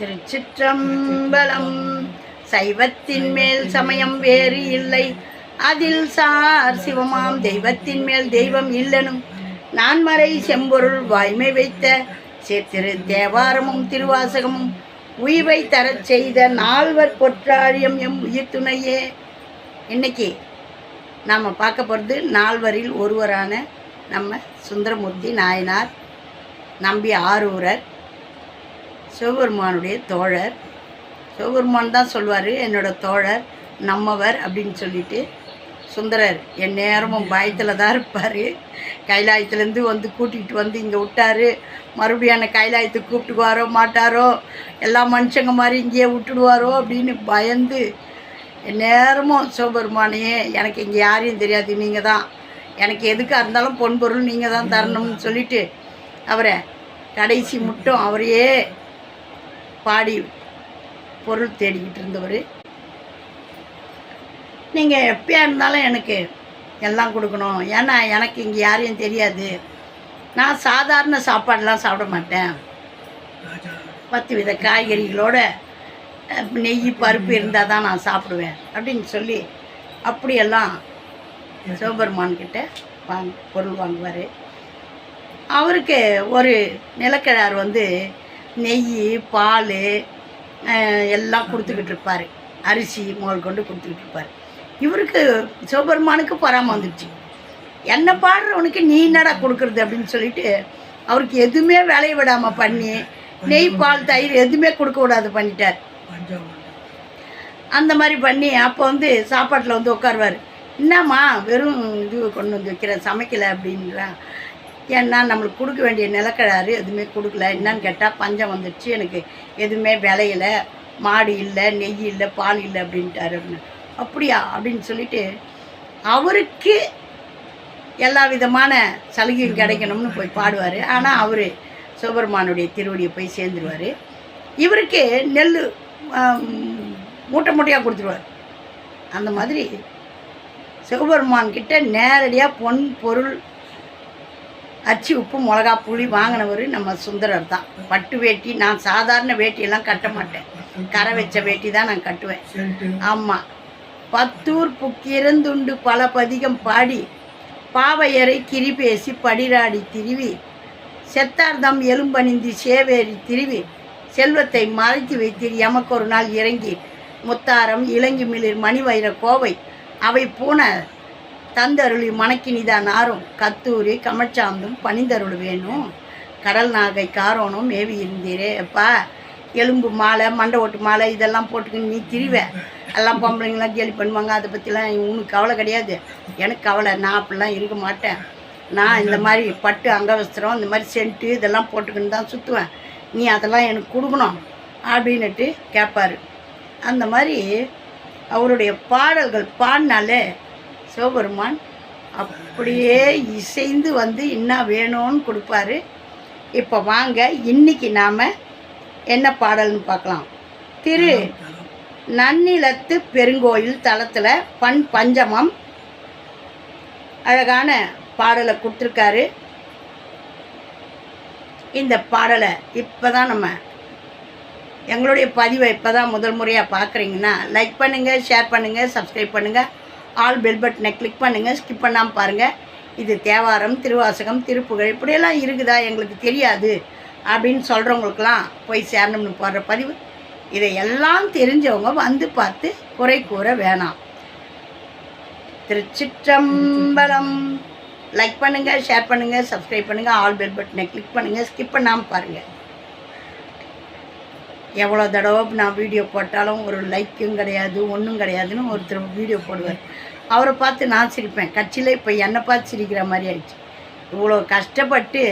திருச்சிற்றம்பலம். சைவத்தின் மேல் சமயம் வேறு இல்லை. அதில் சார் சிவமாம் தெய்வத்தின் மேல் தெய்வம் இல்லனும். நான்மறை செம்பொருள் வாய்மை வைத்த சித்திரு தேவாரமும் திருவாசகமும் உய்வை தரச் செய்த நால்வர் பொற்றாழியம் எம் உயிர் துணையே இன்னைக்கு நாம் பார்க்க போகிறது நால்வரில் ஒருவரான நம்ம சுந்தரமூர்த்தி நாயனார் நம்பி ஆரூரர். சிவபெருமானுடைய தோழர். சிவபெருமான் தான் சொல்வார் என்னோட தோழர் நம்மவர் அப்படின்னு சொல்லிட்டு சுந்தரர் என் நேரமும் பயத்தில் தான் இருப்பார். கைலாயத்துலேருந்து வந்து கூட்டிகிட்டு வந்து இங்கே விட்டார். மறுபடியும் என்னை கைலாயத்துக்கு கூப்பிட்டுக்குவாரோ மாட்டாரோ எல்லா மனுஷங்க மாதிரி இங்கேயே விட்டுடுவாரோ அப்படின்னு பயந்து என் நேரமும் சிவபெருமானையே எனக்கு இங்கே யாரையும் தெரியாது நீங்கள் தான். எனக்கு எதுக்காக இருந்தாலும் பொன்பொருள் நீங்கள் தான் தரணும்னு சொல்லிவிட்டு அவரை கடைசி மட்டும் அவரையே பாடி பொருள் தேடிக்கிட்டு இருந்தவர். நீங்கள் எப்பயா இருந்தாலும் எனக்கு எல்லாம் கொடுக்கணும். ஏன்னா எனக்கு இங்கே யாரையும் தெரியாது. நான் சாதாரண சாப்பாடெலாம் சாப்பிட மாட்டேன். பத்து வித காய்கறிகளோட நெய் பருப்பு இருந்தால் தான் நான் சாப்பிடுவேன் அப்படின்னு சொல்லி அப்படியெல்லாம் சிவபெருமான்கிட்ட வாங்க பொருள் வாங்குவார். அவருக்கு ஒரு நிலக்கிழார் வந்து நெய் பால் எல்லாம் கொடுத்துக்கிட்டு இருப்பார். அரிசி முதல் கொண்டு கொடுத்துக்கிட்டு இருப்பார். இவருக்கு சிவபெருமானுக்கு பராம வந்துடுச்சு என்ன பாடுறவனுக்கு நீ என்னடா கொடுக்குறது அப்படின்னு சொல்லிட்டு அவருக்கு எதுவுமே விளைய விடாமல் பண்ணி நெய் பால் தயிர் எதுவுமே கொடுக்க விடாது பண்ணிட்டார். அந்த மாதிரி பண்ணி அப்போ வந்து சாப்பாட்டில் வந்து உட்காருவார். என்னம்மா வெறும் இது கொண்டு வந்து வைக்கிற சமைக்கலை அப்படின்றான் ஏன்னா நம்மளுக்கு கொடுக்க வேண்டிய நிலக்கழாறு எதுவுமே கொடுக்கல. என்னன்னு கேட்டால் பஞ்சம் வந்துடுச்சு எனக்கு எதுவுமே விளையல. மாடு இல்லை நெய் இல்லை பால் இல்லை அப்படின்ட்டாரு அப்படின்னு அப்படியா? அப்படின்னு சொல்லிட்டு அவருக்கு எல்லா விதமான சலுகையும் கிடைக்கணும்னு போய் பாடுவார். ஆனால் அவர் சுபர்மானுடைய திருவடியை போய் சேர்ந்துருவார். இவருக்கு நெல் மூட்டை மூட்டையாக கொடுத்துருவார். அந்த மாதிரி சிவபெருமான் கிட்ட நேரடியாக பொன் பொருள் அச்சு உப்பு மிளகா புளி வாங்கினவர் நம்ம சுந்தரர் தான். பட்டு வேட்டி நான் சாதாரண வேட்டியெல்லாம் கட்ட மாட்டேன். கரை வச்ச வேட்டி தான் நான் கட்டுவேன். ஆமாம் பத்தூர் புக்கிருந்துண்டு பல பதிகம் பாடி பாவையரை கிரி பேசி படிராடி திருவி செத்தார்தம் எலும்பணிந்து சேவேரி திருவி செல்வத்தை மறைத்து வைத்தீர் எமக்கு ஒரு நாள் இறங்கி முத்தாரம் இளங்கி மிளிர் மணிவைர கோவை அவை பூன தந்தருளி மணக்கினிதான் ஆறும். கத்தூரி கமச்சாந்தும் பனிந்தருள் வேணும். கடல் நாகை காரோனும் மேவி இருந்தீரே. அப்பா எலும்பு மாலை மண்டை ஓட்டு மாலை இதெல்லாம் போட்டுக்கின்னு நீ திரிவ. எல்லாம் பொம்பளைங்களாம் கேலி பண்ணுவாங்க. அதை பற்றிலாம் உனக்கு கவலை கிடையாது. எனக்கு கவலை. நான் அப்படிலாம் இருக்க மாட்டேன். நான் இந்த மாதிரி பட்டு அங்கவஸ்திரம் இந்த மாதிரி சென்ட்டு இதெல்லாம் போட்டுக்கின்னு தான் சுற்றுவேன் நீ அதெல்லாம் எனக்கு கொடுக்கணும் அப்படின்னுட்டு கேட்பாரு அந்த மாதிரி அவருடைய பாடல்கள் பாடினாலே சிவபெருமான் அப்படியே இசைந்து வந்து என்ன வேணும்னு கொடுப்பாரு. இப்போ வாங்க இன்னைக்கு நாம் என்ன பாடல்னு பார்க்கலாம். திரு நன்னிலத்து பெருங்கோயில் தளத்தில் பண் பஞ்சமம் அழகான பாடலை கொடுத்துருக்காரு. இந்த பாடலை இப்போ தான் நம்ம எங்களுடைய பதிவை இப்போ தான் முதல் முறையாக பார்க்குறீங்கன்னா லைக் பண்ணுங்கள் ஷேர் பண்ணுங்கள் சப்ஸ்கிரைப் பண்ணுங்கள் ஆல் பெல் பட்டனை கிளிக் பண்ணுங்கள் ஸ்கிப் பண்ணாமல் பாருங்கள் இது தேவாரம் திருவாசகம் திருப்புகழ் இப்படியெல்லாம் இருக்குதா? எங்களுக்கு தெரியாது. அப்படின்னு சொல்கிறவங்களுக்கெல்லாம் போய் சேரணும்னு போடுற பதிவு. இதை எல்லாம் தெரிஞ்சவங்க வந்து பார்த்து குறை கூற வேணாம். திருச்சிற்றம்பலம். லைக் பண்ணுங்கள் ஷேர் பண்ணுங்கள் சப்ஸ்கிரைப் பண்ணுங்கள் ஆல் பெல் பட்டனை கிளிக் பண்ணுங்கள் ஸ்கிப் பண்ணாமல் பாருங்கள் எவ்வளோ தடவை நான் வீடியோ போட்டாலும் ஒரு லைக்கும் கிடையாது ஒன்றும் கிடையாதுன்னு ஒருத்தர் வீடியோ போடுவார். அவரை பார்த்து நான் சிரிப்பேன். கட்சியில் இப்போ என்னை பார்த்து சிரிக்கிற மாதிரி ஆயிடுச்சு. இவ்வளோ கஷ்டப்பட்டு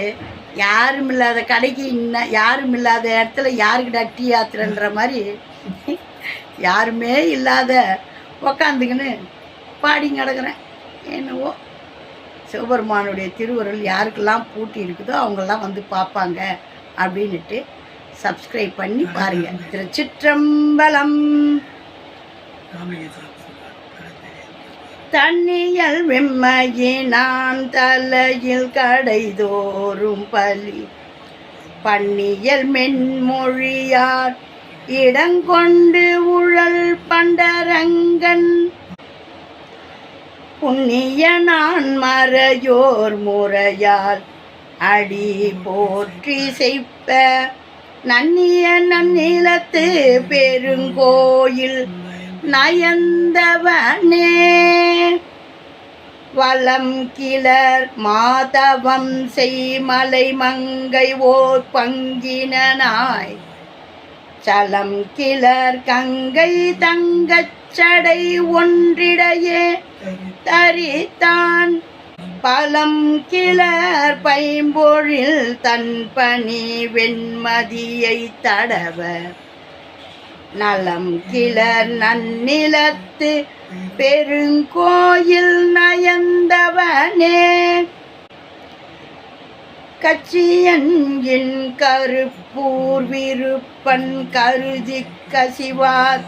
யாரும் இல்லாத கடைக்கு இன்னும் யாரும் இல்லாத இடத்துல யாருக்கிட்ட டீ ஆத்துறன்ற மாதிரி யாருமே இல்லாத உக்காந்துக்கின்னு பாடி கிடக்குறேன். என்னவோ சிவபெருமானுடைய திருவுருள் யாருக்கெல்லாம் பூட்டி இருக்குதோ அவங்கெல்லாம் வந்து பார்ப்பாங்க அப்படின்னுட்டு சப்ஸ்கிரைப் பண்ணி பாருங்க. திருச்சிற்றம்பலம். தண்ணியல் வெம்மையினான் தலையில் கடைதோறும் பலி. பண்ணியல் மென்மொழியார் இடங்கொண்டு உழல் பண்டரங்கன். புண்ணிய நான் மறையோர் முறையால் அடி போற்றி செய்ப்ப. நன்னிய நன்னிலத்து பெருங்கோயில் நயந்தவனே. வலம் கிளர் மாதவம் செய்மலை மங்கை ஓர் பங்கினாய் சலம் கிளர் கங்கை தங்கச்சடை ஒன்றிடையே தரித்தான் பலம் கிளர் பைம்பொழில் தன் பணி வெண்மதியை தடவ. நலம் கிளர் நன்னிலத்து பெருங்கோயில் நயந்தவனே. கச்சியன்கின் கருப்பூர் விருப்பன் கருதி கசிவார்.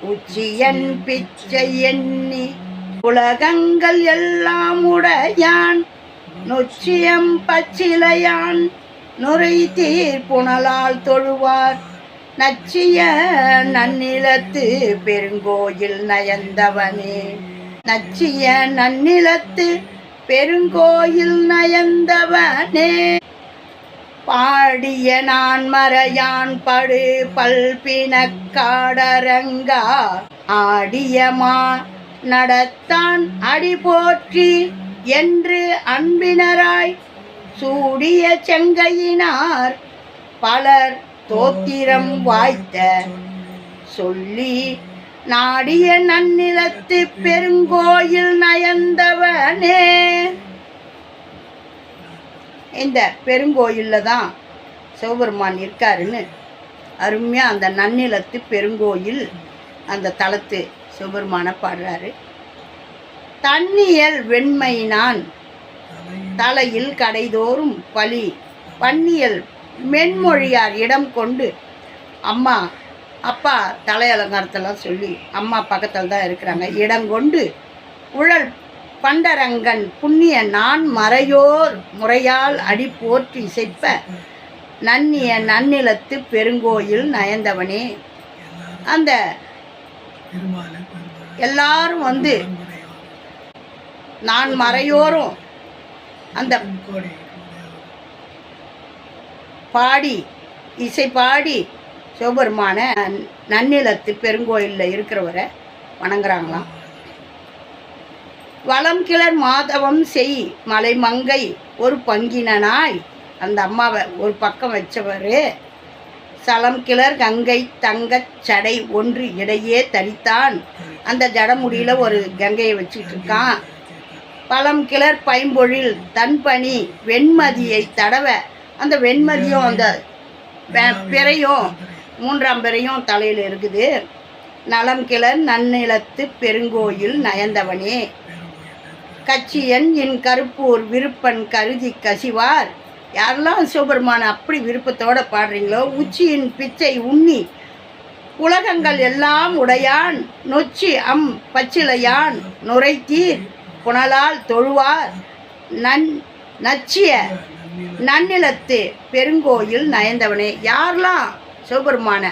உச்சியன் பிச்சை எண்ணி உலகங்கள் எல்லாம் உடையான் நொச்சியம் பச்சிலையான் நுரை தீர்ப்புணலால் தொழுவார். நச்சிய நன்னிலத்து பெருங்கோயில் நயந்தவனே. நச்சிய நன்னிலத்து பெருங்கோயில் நயந்தவனே. பாடிய நான் மறையான் படு பல்பினக்காடரங்கா ஆடியமா நடத்தான் அடி போற்றி என்று அன்பினராய் சூடிய செங்கையினார் பலர் தோத்திரம் வாய்த்த சொல்லி நாடிய நன்னிலத்து பெருங்கோயில் நயந்தவனே. இந்த பெருங்கோயிலில் தான் சிவபெருமான் இருக்காருன்னு. அருமையாக அந்த நன்னிலத்து பெருங்கோயில் அந்த தளத்து சிவபெருமானை பாடுறாரு தன்னியல் வெண்மையினான் தலையில் கடைதோறும் பலி. பன்னியல் மென்மொழியார் இடம் கொண்டு அம்மா அப்பா தலை அலங்காரத்தெல்லாம் சொல்லி அம்மா பக்கத்தில் தான் இருக்கிறாங்க. இடம் கொண்டு உழல் பண்டரங்கன் புண்ணிய நான் மறையோர் முறையால் அடி போற்றி இசைப்ப நன்னிய நன்னிலத்து பெருங்கோயில் நயந்தவனே. அந்த எல்லாரும் வந்து நான் மறையோரும் அந்த பாடி இசை பாடி சிவபெருமான நன்னிலத்து பெருங்கோயிலில் இருக்கிறவரை வணங்குறாங்களாம். வளம் கிளர் மாதவம் செய் மலைமங்கை ஒரு பங்கினனாய். அந்த அம்மாவை ஒரு பக்கம் வச்சவர். சலம் கிளர் கங்கை தங்கச் சடை ஒன்று இடையே தரித்தான். அந்த ஜடமுடியில் ஒரு கங்கையை வச்சுட்டு இருக்கான் பழம் கிளர் பைம்பொழில் தன்பனி வெண்மதியை தடவ அந்த வெண்மதியும் அந்த பிறையும் மூன்றாம் பிறையும் தலையில் இருக்குது. நலம் கிளர் நன்னிலத்து பெருங்கோயில் நயந்தவனே. கச்சியன் என் கருப்பூர் விருப்பன் கருதி கசிவார். யாரெல்லாம் சிவபெருமான் அப்படி விருப்பத்தோடு பாடுறீங்களோ உச்சியின் பிச்சை உண்ணி உலகங்கள் எல்லாம் உடையான் நொச்சி அம் பச்சிலையான் நுரைத்தீர் புனலால் தொழுவார் நன் நச்சிய நன்னிலத்து பெருங்கோயில் நயந்தவனே. யாரெல்லாம் சிவபெருமான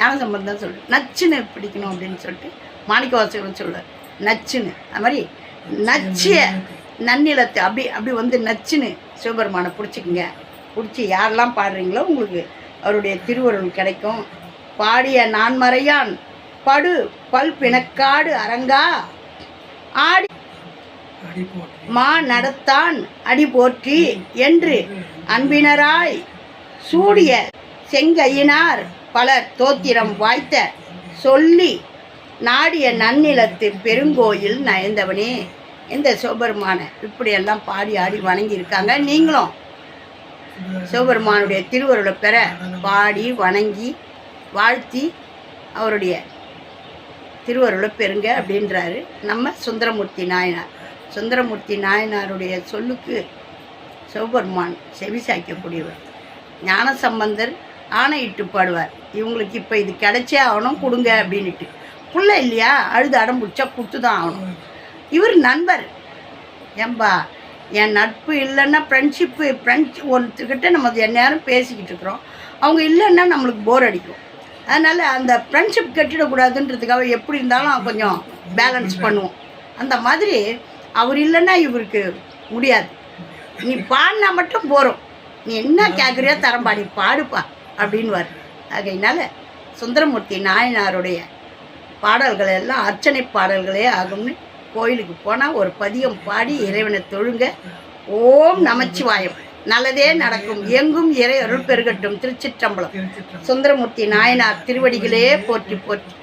ஞானசம்பந்தம் சொல்லு நச்சுன்னு பிடிக்கணும் அப்படின்னு சொல்லிட்டு மாணிக்க வாசகன் சொல்ல நச்சுன்னு. அது மாதிரி நச்சிய நன்னிலத்து அப்படி அப்படி வந்து நச்சுன்னு சிவபெருமானை பிடிச்சிக்குங்க. பிடிச்சி யாரெல்லாம் பாடுறீங்களோ உங்களுக்கு அவருடைய திருவருள் கிடைக்கும். பாடிய நான்மறையான் படு பல் பிணக்காடு அரங்கா. ஆடி மா நடத்தான் அடி போற்றி என்று அன்பினராய் சூடிய செங்கையினார் பலர் தோத்திரம் வாய்த்த சொல்லி நாடிய நன்னிலத்து பெருங்கோயில் நயந்தவனே. இந்த சிவபெருமானை இப்படியெல்லாம் பாடி ஆடி வணங்கியிருக்காங்க. நீங்களும் சிவபெருமானுடைய திருவருளை பெற பாடி வணங்கி வாழ்த்தி அவருடைய திருவருளை பெறுங்க அப்படின்றாரு. நம்ம சுந்தரமூர்த்தி நாயனார். சுந்தரமூர்த்தி நாயனாருடைய சொல்லுக்கு சிவபெருமான் செவி சாய்க்கக்கூடியவர். ஞானசம்பந்தர் ஆணையிட்டு பாடுவார். இவங்களுக்கு இப்போ இது கிடைச்சே ஆகணும் கொடுங்க அப்படின்ட்டு புள்ள இல்லையா? அழுது அடம் பிடிச்சா கொடுத்து தான் ஆகணும். இவர் நண்பர். ஏம்பா என் நட்பு இல்லைன்னா ஃப்ரெண்ட்ஷிப்பு ஃப்ரெண்ட்ஸ் ஒருத்தர்கிட்ட நம்ம எந்நேரம் பேசிக்கிட்டு இருக்கிறோம். அவங்க இல்லைன்னா நம்மளுக்கு போர் அடிக்கும். அதனால் அந்த ஃப்ரெண்ட்ஷிப் கட்டிடக்கூடாதுன்றதுக்காக எப்படி இருந்தாலும் கொஞ்சம் பேலன்ஸ் பண்ணுவோம். அந்த மாதிரி அவர் இல்லைன்னா இவருக்கு முடியாது. நீ பாடினா மட்டும் போகிறோம் நீ என்ன கேட்குறியோ தரம்பாடி பாடுப்பா அப்படின்வார் ஆகையினால சுந்தரமூர்த்தி நாயனாருடைய பாடல்கள் எல்லாம் அர்ச்சனை பாடல்களே ஆகும்னு கோயிலுக்கு போனால் ஒரு பதியம் பாடி இறைவனை தொழுங்க. ஓம் நமச்சிவாயம். நல்லதே நடக்கும். எங்கும் இறை அருள் பெருகட்டும். திருச்சிற்றம்பலம். சுந்தரமூர்த்தி நாயனார் திருவடிகளே போற்றி போற்றி.